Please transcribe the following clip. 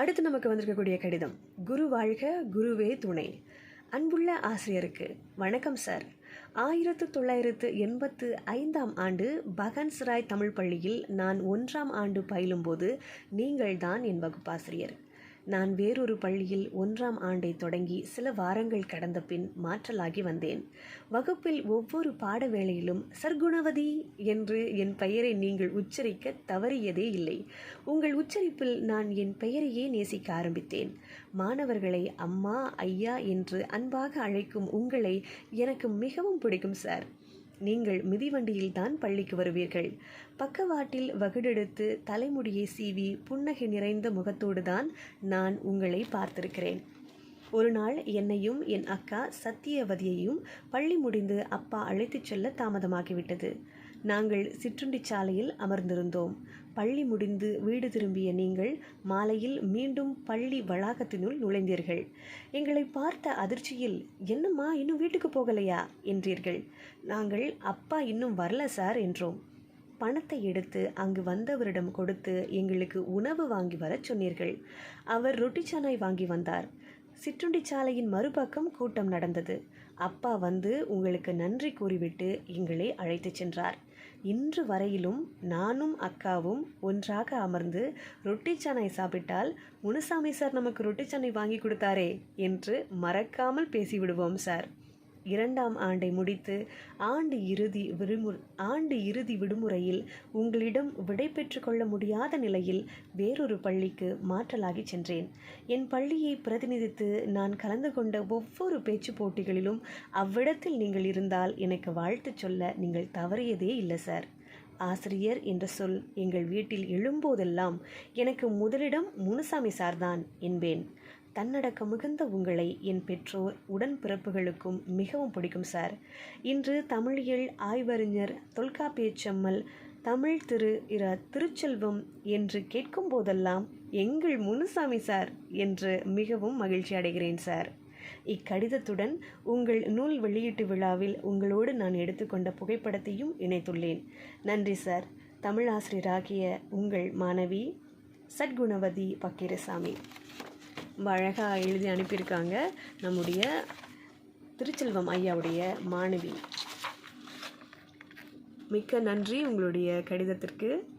அடுத்து நமக்கு வந்திருக்கக்கூடிய கடிதம். குரு வாழ்க குருவே துணை. அன்புள்ள ஆசிரியருக்கு வணக்கம் சார். ஆயிரத்து தொள்ளாயிரத்து எண்பத்து ஐந்தாம் ஆண்டு பகன்ஸ்ராய் தமிழ் பள்ளியில் நான் ஒன்றாம் ஆண்டு பயிலும்போது நீங்கள்தான் என் வகுப்பாசிரியர். நான் வேறொரு பள்ளியில் ஒன்றாம் ஆண்டை தொடங்கி சில வாரங்கள் கடந்த பின் மாற்றலாகி வந்தேன். வகுப்பில் ஒவ்வொரு பாட வேளையிலும் சர்க்குணவதி என்று என் பெயரை நீங்கள் உச்சரிக்க தவறியதே இல்லை. உங்கள் உச்சரிப்பில் நான் என் பெயரையே நேசிக்க ஆரம்பித்தேன். மாணவர்களை அம்மா ஐயா என்று அன்பாக அழைக்கும் உங்களை எனக்கு மிகவும் பிடிக்கும் சார். நீங்கள் மிதிவண்டியில் தான் பள்ளிக்கு வருவீர்கள். பக்கவாட்டில் வகுடெடுத்து தலைமுடியை சீவி புன்னகை நிறைந்த முகத்தோடு தான் நான் உங்களை பார்த்திருக்கிறேன். ஒரு நாள் என்னையும் என் அக்கா சத்தியவதியையும் பள்ளி முடிந்து அப்பா அழைத்துச் செல்ல தாமதமாகிவிட்டது. நாங்கள் சிற்றுண்டி சாலையில் அமர்ந்திருந்தோம். பள்ளி முடிந்து வீடு திரும்பிய நீங்கள் மாலையில் மீண்டும் பள்ளி வளாகத்தினுள் நுழைந்தீர்கள். எங்களை பார்த்த அதிர்ச்சியில் என்னம்மா இன்னும் வீட்டுக்கு போகலையா? என்றீர்கள். நாங்கள் அப்பா இன்னும் வரல சார் என்றோம். பணத்தை எடுத்து அங்கு வந்தவரிடம் கொடுத்து எங்களுக்கு உணவு வாங்கி வரச் சொன்னீர்கள். அவர் ரொட்டி சானாய் வாங்கி வந்தார். சிற்றுண்டி சாலையின் மறுபக்கம் கூட்டம் நடந்தது. அப்பா வந்து உங்களுக்கு நன்றி கூறிவிட்டு எங்களை அழைத்துச் சென்றார். இன்று வரையிலும் நானும் அக்காவும் ஒன்றாக அமர்ந்து ரொட்டி சனை சாப்பிட்டால் முனுசாமி சார் நமக்கு ரொட்டி சனை வாங்கி கொடுத்தாரே என்று மறக்காமல் பேசிவிடுவோம் சார். இரண்டாம் ஆண்டை முடித்து ஆண்டு இறுதி விடுமு ஆண்டு இறுதி விடுமுறையில் உங்களிடம் விடை பெற்றுக்கொள்ள முடியாத நிலையில் வேறொரு பள்ளிக்கு மாற்றலாகி சென்றேன். என் பள்ளியை பிரதிநிதித்து நான் கலந்து கொண்ட ஒவ்வொரு பேச்சு போட்டிகளிலும் அவ்விடத்தில் நீங்கள் இருந்தால் எனக்கு வாழ்த்து சொல்ல நீங்கள் தவறியதே இல்லை சார். ஆசிரியர் என்ற சொல் எங்கள் வீட்டில் எழும்போதெல்லாம் எனக்கு முதலிடம் முனுசாமி சார்தான் என்பேன். தன்னடக்க மிகுந்த உங்களை என் பெற்றோர் உடன்பிறப்புகளுக்கும் மிகவும் பிடிக்கும் சார். இன்று தமிழியல் ஆய்வறிஞர் தொல்காப்பியச்சம்மல் தமிழ் திரு இர திருச்செல்வம் என்று கேட்கும் போதெல்லாம் எங்கள் முனுசாமி சார் என்று மிகவும் மகிழ்ச்சி அடைகிறேன் சார். இக்கடிதத்துடன் உங்கள் நூல் வெளியீட்டு விழாவில் உங்களோடு நான் எடுத்துக்கொண்ட புகைப்படத்தையும் இணைத்துள்ளேன். நன்றி சார். தமிழாசிரியராகிய உங்கள் மாணவி சத்குணவதி பக்கீரசாமி. ரொம்ப அழகாக எழுதி அனுப்பியிருக்காங்க நம்முடைய திருச்செல்வம் ஐயாவுடைய மாணவி. மிக்க நன்றி உங்களுடைய கடிதத்திற்கு.